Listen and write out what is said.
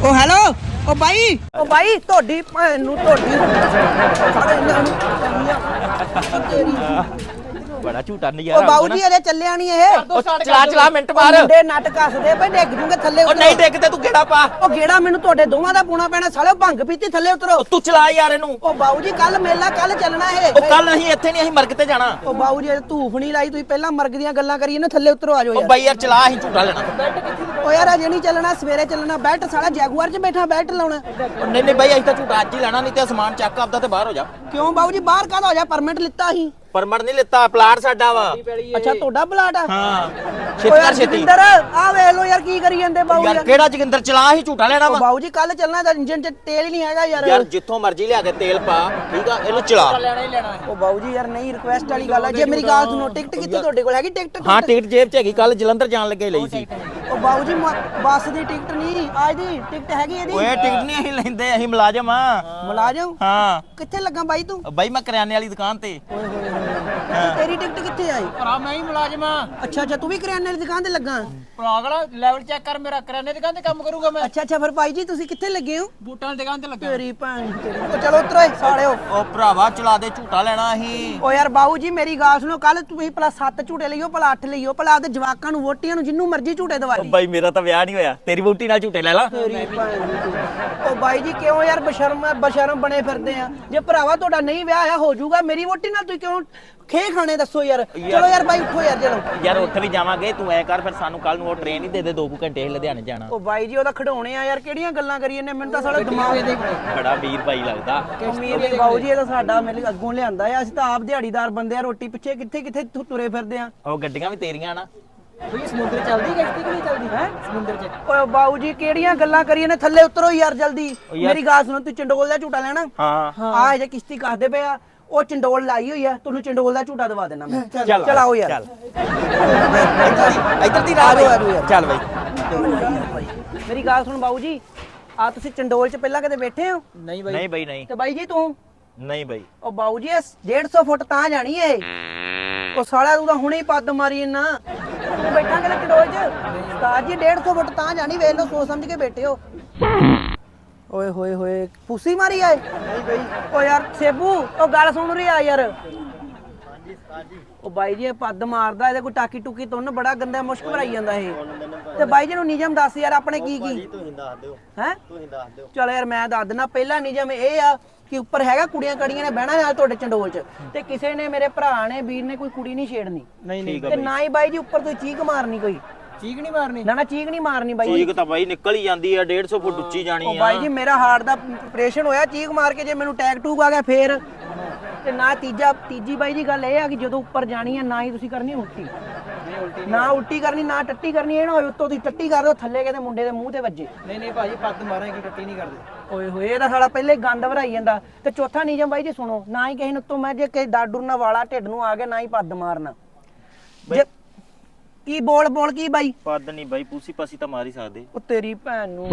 ਉਹ ਹੈਲੋ ਉਹ ਬਾਈ। ਉਹ ਬਾਈ ਤੁਹਾਡੀ ਭੈਣ ਨੂੰ ਤੁਹਾਡੀ ਸਾਰੇ ਇਹਨਾਂ ਨੂੰ ਤੇਰੀ ਬੜਾ ਝੂਟਾ ਉਹ ਨਜ਼ਾਰਾ ਬਾਊ ਜੀ ਅਜੇ ਚੱਲਿਆ ਨਹੀਂ ਇਹ। ਉਹ ਚਲਾ ਚਲਾ ਮਿੰਟ ਉਹ ਮਾਰ ਮੁੰਡੇ ਨੱਟ ਕੱਸਦੇ ਪਏ ਡਿੱਗ ਜੂਗੇ ਥੱਲੇ ਉਹ ਨਹੀਂ ਡਿੱਗਦੇ ਤੂੰ ਗੇੜਾ ਪਾ। ਉਹ ਗੇੜਾ ਮੈਨੂੰ ਤੁਹਾਡੇ ਦੋਵਾਂ ਦਾ ਪੂਣਾ ਪੈਣਾ ਸਾਲਿਓ ਭੰਗ ਪੀਤੀ ਥੱਲੇ ਉਤਰੋ। ਉਹ ਤੂੰ ਚਲਾ ਯਾਰ ਇਹਨੂੰ। ਉਹ ਬਾਊ ਜੀ ਕੱਲ ਮੇਲਾ ਕੱਲ ਚੱਲਣਾ ਇਹ। ਉਹ ਕੱਲ ਅਸੀਂ ਇੱਥੇ ਨਹੀਂ ਅਸੀਂ ਮਰਗ ਤੇ ਜਾਣਾ। ਉਹ ਬਾਊ ਜੀ ਅਜੇ ਧੂਫ ਨਹੀਂ ਲਾਈ ਤੁਸੀਂ ਪਹਿਲਾਂ ਮਰਗ ਦੀਆਂ ਗੱਲਾਂ ਕਰੀਏ ਨਾ ਥੱਲੇ ਉਤਰੋ ਆ ਜਾਓ ਉਹ ਯਾਰ। ਬਾਈ ਯਾਰ ਚਲਾ ਅਸੀਂ ਝੂਟਾ ਲੈਣਾ। ਉਹ ਯਾਰ ਅਜੇ ਨਹੀਂ ਚੱਲਣਾ ਸਵੇਰੇ ਚੱਲਣਾ ਬੈਲਟ ਸਾਲਾ ਜੈਗੂਆਰ 'ਚ ਬੈਠਾ ਬੈਲਟ ਲਾਉਣਾ। ਉਹ ਨਹੀਂ ਨਹੀਂ ਬਾਈ ਅਸੀਂ ਤਾਂ ਝੂਟਾ ਅੱਜ ਹੀ ਲੈਣਾ ਨਹੀਂ ਤੇ ਸਮਾਨ ਚੱਕ ਆਪਦਾ ਤੇ ਬਾਹਰ ਹੋ ਜਾ। ਕਿਉਂ ਬਾਊ ਜੀ ਬਾਹਰ ਕਾਹਦਾ ਹੋ ਜਾ ਪਰਮਿਟ ਲਿੱਤਾ ਸੀ ਪਰਮਿਟ ਨਹੀਂ ਲਿੱਤਾ ਪਲਾਟ ਸਾਡਾ ਵਾ। ਅੱਛਾ ਤੁਹਾਡਾ ਪਲਾਟ ਆ? ਹਾਂ। ਛੇਤੀ ਕਰ ਛੇਤੀ। ਜੋਗਿੰਦਰ ਆ ਵੇਖ ਲੋ ਯਾਰ ਕੀ ਕਰੀ ਜਾਂਦੇ ਬਾਊ ਯਾਰ ਯਾਰ। ਕਿਹੜਾ ਜੋਗਿੰਦਰ ਚਲਾ ਅਸੀਂ ਝੂਟਾ ਲੈਣਾ ਵਾ। ਬਾਊ ਜੀ ਕੱਲ ਚੱਲਣਾ ਤਾਂ ਇੰਜਨ 'ਚ ਤੇਲ ਹੀ ਨਹੀਂ ਹੈਗਾ ਯਾਰ। ਯਾਰ ਜਿੱਥੋਂ ਮਰਜ਼ੀ ਲਿਆ ਕੇ ਤੇਲ ਪਾ ਠੀਕ ਆ ਇਹਨੂੰ ਚਲਾ। ਉਹ ਬਾਊ ਜੀ ਯਾਰ ਨਹੀਂ ਰਿਕੁਐਸਟ ਵਾਲੀ ਗੱਲ ਆ। ਜੇ ਮੇਰੀ ਗੱਲ ਸੁਣੋ ਟਿਕਟ ਕਿੱਥੇ ਤੁਹਾਡੇ ਕੋਲ? ਹੈਗੀ ਟਿਕਟ ਹਾਂ ਟਿਕਟ ਜੇਬ 'ਚ ਹੈਗੀ ਕੱਲ ਜਲੰਧਰ ਜਾਣ ਲੱਗੇ ਲਈ ਸੀ। ਉਹ ਬਾਊ ਜੀ ਮ- ਬੱਸ ਦੀ ਟਿਕਟ ਨਹੀਂ ਅੱਜ ਦੀ ਟਿਕਟ ਹੈਗੀ ਇਹਦੀ। ਓਏ ਟਿਕਟ ਨਹੀਂ ਅਸੀਂ ਲੈਂਦੇ ਅਸੀਂ ਮੁਲਾਜ਼ਮ ਆ ਮੁਲਾਜ਼ਮ? ਹਾਂ। ਕਿੱਥੇ ਲੱਗਾ ਬਾਈ ਤੂੰ? ਬਾਈ ਮੈਂ ਕਰਿਆਨੇ ਵਾਲੀ ਦੁਕਾਨ ਤੇ। ਓਏ ਹੋਏ ਹੋਏ। ਤੇਰੀ ਟਿਕਟ ਕਿੱਥੇ ਆਈ? ਭਰਾ ਮੈਂ ਹੀ ਮੁਲਾਜ਼ਮ ਆ। ਅੱਛਾ ਅੱਛਾ ਤੂੰ ਵੀ ਕਰਿਆਨੇ ਵਾਲੀ ਦੁਕਾਨ ਤੇ ਲੱਗਾ? ਭਰਾਗਲਾ ਲੈਵਲ ਚੈੱਕ ਕਰ ਮੇਰਾ ਕਰਿਆਨੇ ਦੀ ਦੁਕਾਨ ਤੇ ਕੰਮ ਕਰੂਗਾ ਮੈਂ। ਅੱਛਾ ਅੱਛਾ ਫਿਰ ਭਾਈ ਜੀ ਤੁਸੀਂ ਕਿੱਥੇ ਲੱਗੇ ਹੋ? ਬੂਟਾਂ ਦੀ ਦੁਕਾਨ ਤੇ ਲੱਗਾ। ਤੇਰੀ ਭੈਣ ਤੇਰੀ ਉਹ ਚਲੋ ਉਤਰੋ ਏ, ਸਾਲਿਓ ਉਹ ਭਰਾਵਾ ਚਲਾ ਦੇ ਝੂਟਾ ਲੈਣਾ ਅਸੀਂ। ਓ ਯਾਰ ਬਾਊ ਜੀ ਮੇਰੀ ਗੱਲ ਸੁਣੋ ਕੱਲ ਤੁਸੀਂ ਭਲਾ 7 ਝੂਟੇ ਲਈਓ ਭਲਾ 8 ਲਈਓ ਭਲਾ ਆਪਦੇ ਜਵਾਕਾਂ ਨੂੰ ਵੋਟੀਆਂ ਨੂੰ ਜਿੰਨੂੰ ਮਰਜ਼ੀ ਝੂਟੇ ਦਵਾ ਲਈ ਬਾਈ ਮੇਰਾ ਤਾਂ ਵਿਆਹ ਨਹੀਂ ਹੋਇਆ। ਤੇਰੀ ਬੂਟੀ ਨਾਲ ਝੂਟੇ ਲੈ ਲਾ। ਤੇਰੀ ਭੈਣ ਦੀ ਤੇਰੀ। ਓ ਬਾਈ ਜੀ ਕਿਉਂ ਯਾਰ ਬਸ਼ਰਮ ਬਸ਼ਰਮ ਬਣੇ ਫਿਰਦੇ ਆ? ਜੇ ਭਰਾਵਾ ਤੁਹਾਡਾ ਨਹੀਂ ਵਿਆਹ ਆ ਹੋ ਜਾਊਗਾ ਮੇਰੀ ਵੋਟੀ ਨਾਲ ਤੁਸੀਂ ਕਿਉਂ ਖੇ ਖਾਣੇ ਦੱਸੋ ਯਾਰ। ਚਲੋ ਯਾਰ ਬਾਈ ਉੱਠੋ ਯਾਰ ਚਲੋ। ਯਾਰ ਉੱਠ ਵੀ ਜਾਵਾਂਗੇ ਤੂੰ ਐ ਕਰ ਫਿਰ ਸਾਨੂੰ ਕੱਲ ਨੂੰ ਉਹ ਟ੍ਰੇਨ ਹੀ ਦੇ ਦੇ 2 ਘੰਟੇ ਅਸੀਂ ਲੁਧਿਆਣੇ ਜਾਣਾ। ਓ ਬਾਈ ਜੀ ਉਹਦਾ ਖਿਡੌਣੇ ਆ ਯਾਰ ਕਿਹੜੀਆਂ ਗੱਲਾਂ ਕਰੀ ਜਾਂਦੇ ਮੈਨੂੰ ਤਾਂ ਸਾਲਾ ਦਿਮਾਗ ਦੇ ਬੜਾ ਵੀਰ ਭਾਈ ਲੱਗਦਾ। ਕਸ਼ਮੀਰ ਬਾਊ ਜੀ ਇਹ ਤਾਂ ਸਾਡਾ ਮੇਰੇ ਅੱਗੋਂ ਲਿਆਂਦਾ ਆ। ਅਸੀਂ ਤਾਂ ਆਪ ਦਿਹਾੜੀਦਾਰ ਬੰਦੇ ਆ ਰੋਟੀ ਪਿੱਛੇ ਕਿੱਥੇ ਕਿੱਥੇ ਤੁ- ਤੁਰੇ ਫਿਰਦੇ ਆ। ਉਹ ਗੱਡੀਆਂ ਵੀ ਤੇਰੀਆਂ ਨਾ। ਬਈ ਸਮੁੰਦਰ ਚੱਲਦੀ ਕਿਸ਼ਤੀ ਕਿ ਨਹੀਂ ਚੱਲਦੀ? ਹੈ? ਸਮੁੰਦਰ ਚ। ਓਏ ਬਾਊ ਜੀ ਕਿਹੜੀਆਂ ਗੱਲਾਂ ਕਰੀ ਜਾਂਦੇ ਥੱਲੇ ਉਤਰੋ ਯਾਰ ਜਲਦੀ। ਮੇਰੀ ਗੱਲ ਸੁਣੋ ਤੂੰ ਚੰਡੋਲ ਦਾ ਝੂਟਾ ਲੈਣਾ? ਹਾਂ। ਆ ਜੇ ਕਿਸ਼ਤੀ ਕਰਦੇ ਪਏ ਆ। ਉਹ ਚੰਡੋਲ ਲਾਈ ਹੋਈ ਆ ਤੁਹਾਨੂੰ ਚੰਡੋਲ ਦਾ ਝੂਟਾ ਦਵਾ ਦੇਣਾ ਮੈਂ। ਚੱਲ ਚਲ ਆਓ ਯਾਰ। ਚੱਲ। ਇੱਧਰ ਦੀ ਰਾਹ ਬਈ ਯਾਰ। ਚੱਲ ਬਈ। ਮੇਰੀ ਗੱਲ ਸੁਣ ਬਾਊ ਜੀ ਆ ਤੁਸੀਂ ਚੰਡੋਲ 'ਚ ਪਹਿਲਾਂ ਕਦੇ ਬੈਠੇ ਹੋ? ਨਹੀਂ ਬਈ। ਨਹੀਂ ਬਈ ਨਹੀਂ। ਤੇ ਬਾਈ ਜੀ ਤੂੰ? ਨਹੀਂ ਬਈ। ਉਹ ਬਾਊ ਜੀ ਇਹ 150 ਫੁੱਟ ਤਾਂ ਜਾਣੀ ਏ। ਉਹ ਸਾਲਾ ਤੂੰ ਤਾਂ ਹੁਣੇ ਹੀ ਪੱਦ ਮਾਰੀ ਇੰਨਾ ਤੂੰ ਬੈਠਾ ਕਿਤੇ ਚੰਡੋਲ 'ਚ? ਉਸਤਾਦ ਜੀ 150 ਫੁੱਟ ਤਾਂ ਜਾਣੀ ਵੇਖ ਲਓ ਸੋਚ ਸਮਝ ਕੇ ਬੈਠੇ ਹੋ। ਓਏ ਹੋਏ ਹੋਏ ਪੂਸੀ ਮਾਰੀ ਆਏ? ਨਹੀਂ ਬਈ ਓ ਯਾਰ ਸੇਬੂ ਉਹ ਗੱਲ ਸੁਣ ਰਹੀ ਆ ਯਾਰ। ਉਹ ਬਾਈ ਜੀ ਇਹ ਪੱਦ ਮਾਰਦਾ ਇਹਦੇ ਕੋਈ ਟਾਕੀ ਟੁਕੀ ਤੁੰਨ ਬੜਾ ਗੰਦਾ ਮੁਸ਼ਕ ਭਰਾਈ ਜਾਂਦਾ ਇਹ। ਤੇ ਬਾਈ ਜੀ ਨੂੰ ਨਿਯਮ ਦੱਸ ਯਾਰ ਆਪਣੇ ਕੀ ਕੀ? ਤੁਸੀਂ ਦੱਸ ਦਿਓ ਹੈ? ਤੁਸੀਂ ਦੱਸ ਦਿਓ ਚਲ ਯਾਰ ਮੈਂ ਦੱਸ ਦਿੰਦਾ ਪਹਿਲਾ ਨਿਯਮ ਇਹ ਆ ਕਿ ਉੱਪਰ ਹੈਗਾ ਕੁੜੀਆਂ ਕੜੀਆਂ ਨੇ ਬਹਿਣਾ ਨਾਲ ਤੁਹਾਡੇ ਚੰਡੋਲ 'ਚ। ਤੇ ਕਿਸੇ ਨੇ ਮੇਰੇ ਭਰਾ ਨੇ ਵੀਰ ਨੇ ਕੋਈ ਕੁੜੀ ਨਹੀਂ ਛੇੜਨੀ। ਨਹੀਂ ਨਹੀਂ। ਤੇ ਨਾ ਹੀ ਬਾਈ ਜੀ ਉੱਪਰ ਤੋਂ ਚੀਕ ਮਾਰਨੀ ਕੋਈ। ਚੀਕ ਨਹੀਂ ਮਾਰਨੀ? ਨਾ ਨਾ ਚੀਕ ਨਹੀਂ ਮਾਰਨੀ ਬਾਈ। ਚੀਕ ਤਾਂ ਬਾਈ ਨਿਕਲ ਹੀ ਜਾਂਦੀ ਆ 150 ਫੁੱਟ ਉੱਚੀ ਉਹ ਜਾਣੀ ਆ। ਬਾਈ ਜੀ ਮੇਰਾ ਹਾਰਟ ਦਾ ਆਪਰੇਸ਼ਨ ਹੋਇਆ ਚੀਕ ਮਾਰ ਕੇ ਜੇ ਮੈਨੂੰ ਟੈਗ ਟੂਕ ਆ ਗਿਆ ਫੇਰ। ਤੇ ਨਾ ਤੀਜਾ ਤੀਜੀ ਬਾਈ ਜੀ ਗੱਲ ਇਹ ਆ ਕਿ ਜਦੋਂ ਉੱਪਰ ਜਾਣੀ ਆ ਨਾ ਹੀ ਤੁਸੀਂ ਕਰਨੀ ਉਲਟੀ। ਨਾ ਉਲਟੀ ਕਰਨੀ ਨਾ ਟੱਟੀ ਕਰਨੀ ਇਹ ਨਾ ਹੋਏ ਉੱਤੋਂ ਦੀ ਟੱਟੀ ਕਰ ਦੋ ਥੱਲੇ ਕਿਤੇ ਮੁੰਡੇ ਦੇ ਮੂੰਹ ਤੇ ਵੱਜੇ। ਨਹੀਂ ਨਹੀਂ ਭਾਜੀ ਪੱਦ ਮਾਰਾਂਗੇ ਟੱਟੀ ਨਹੀਂ ਕਰਦੇ। ਓਏ ਹੋਏ ਇਹਦਾ ਸਾਲਾ ਪਹਿਲੇ ਹੀ ਗੰਦ ਭਰਾਈ ਜਾਂਦਾ। ਤੇ ਚੌਥਾ ਨਿਯਮ ਬਾਈ ਜੀ ਸੁਣੋ ਨਾ ਹੀ ਕਿਸੇ ਨੂੰ ਉੱਤੋਂ ਮੈਂ ਜੇ ਕਿਸੇ ਡਾਡੂਰ ਨਾਲ ਵਾਲਾ ਢਿੱਡ ਨੂੰ ਆ ਗਿਆ ਨਾ ਹੀ ਪੱਦ ਮਾਰਨਾ। ਜੇ ਕੀ ਬੋਲ ਬੋਲ ਕੀ ਬਾਈ? ਪੱਦ ਨਹੀਂ ਬਾਈ ਪੂਸੀ ਪਾਸੀ ਤਾਂ ਮਾਰ ਹੀ ਸਕਦੇ। ਉਹ ਤੇਰੀ ਭੈਣ ਨੂੰ।